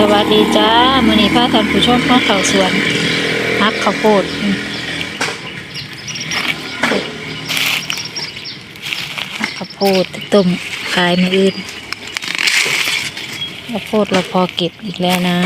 สวัสดีจ้ามื้อนี้พาท่านผู้ชมมาเข่าสวนฮักข้าวโพดฮักข้าวโพดต้มขายมื้ออื่นข้าวโพดเราพอเก็บอีกแล้วนะ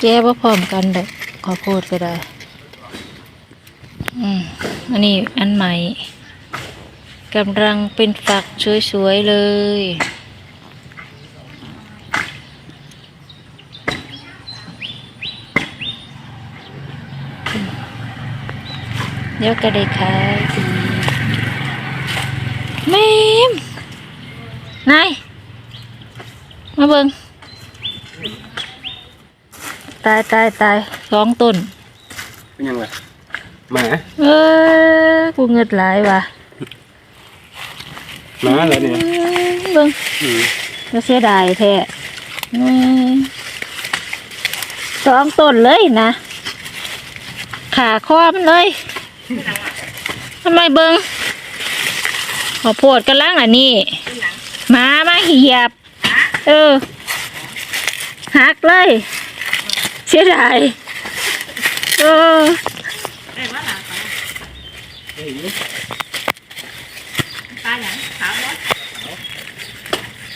แก้ว่าพร้อมกันดอกข้าวโพดก็ได้อืมอันนี้อันใหม่กำลังเป็นฝักสวยๆเลยเดี๋ยวก็ได้ขายอีแม่มนายมาเบิง ตายตายตายสองต้น เป็นยังไงหมาเออกูเงิดหลายว่ะหมาเหรอเนี่ยเออเบิ่งอืมจะเสียดายแท้เออสองต้นเลยนะ ขาคอมันเลยทำไมเบิงขอโพดกันล่างอันนี้หมามาเหยียบ เออหักเลย เสียดายเออตาหยังขาวบ่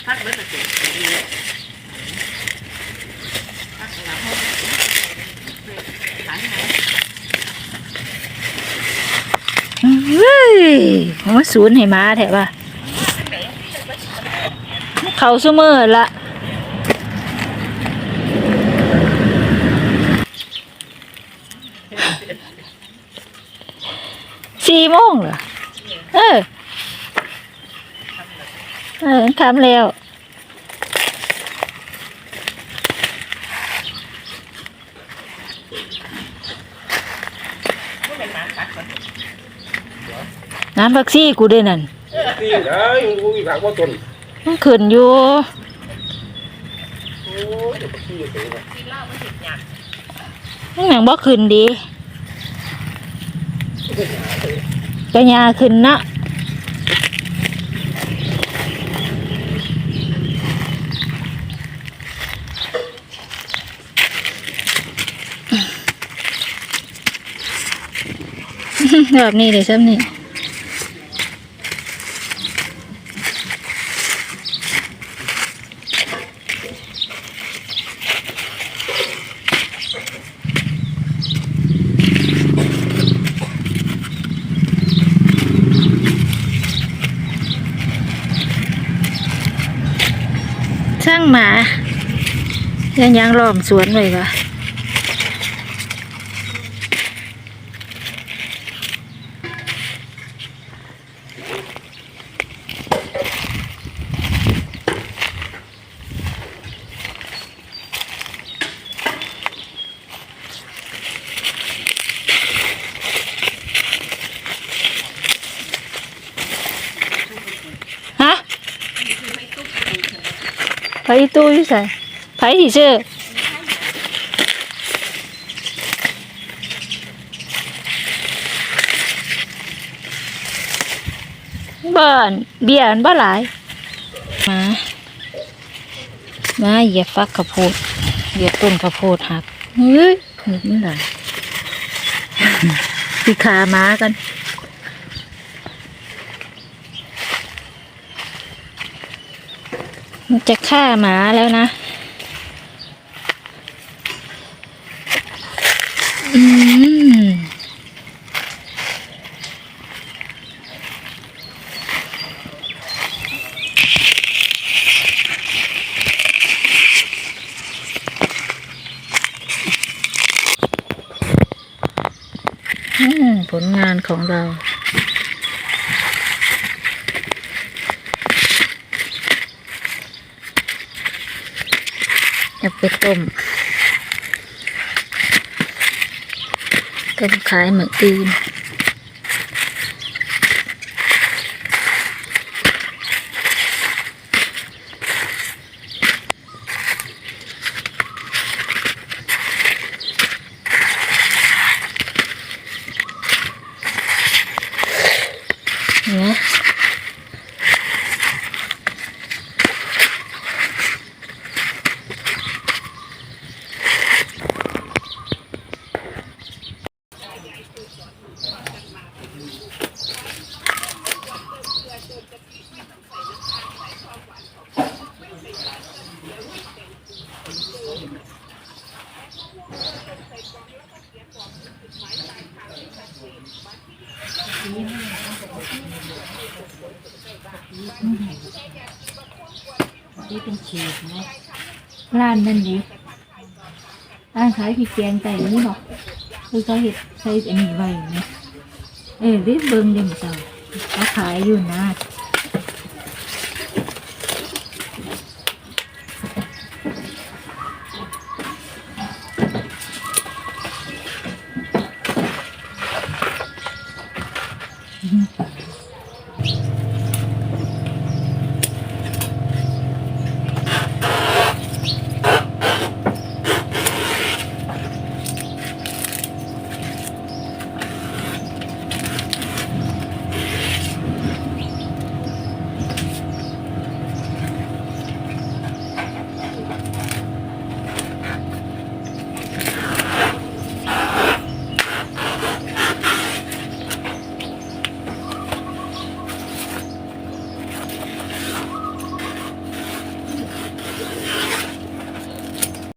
พักเบิดตะเกียบพักหลังห้องขายไหนเฮ้ยมาศูนย์ให้มาแถวะเขาซุมือละ สี่โมงเหรอ เออ เออทำแล้วน้ำบักซี่กูด้วยนั่นตีนเอ้ยกูอีกผักว่าต้นมันขึ้นอยู่โอ้ยเดี๋ยวขี้เสียกินเหล้า มันหยักมันยังบ่ขึ้นดีกระยาขึ้นนะแบบนี้เลยซ้ำนี่ หมายังยังล้อมสวนไว้วะ ไผตู้อยู่ใส่ไผสิซื้อบ้านเบี้ยอันบ่หลาย มา มาเหยียบฟักข้าวโพดเหยียบต้นข้าวโพดหักเฮ้ยหนุกมันหลายสิขามากัน จะฆ่าหมาแล้วนะ อืม ผลงานของเรา เอาไปต้มต้มขายเหมือนอื่นเนี่ย นี่เป็นขีดนะร้านนั่นดิร้านขายผีแกงแต่นี่เนาะคือเขาเห็ดใช้อันนี้ไว้นะเออรีบเบิ้งเดี๋ยวมันจะเขาขายอยู่นะ Mm-hmm.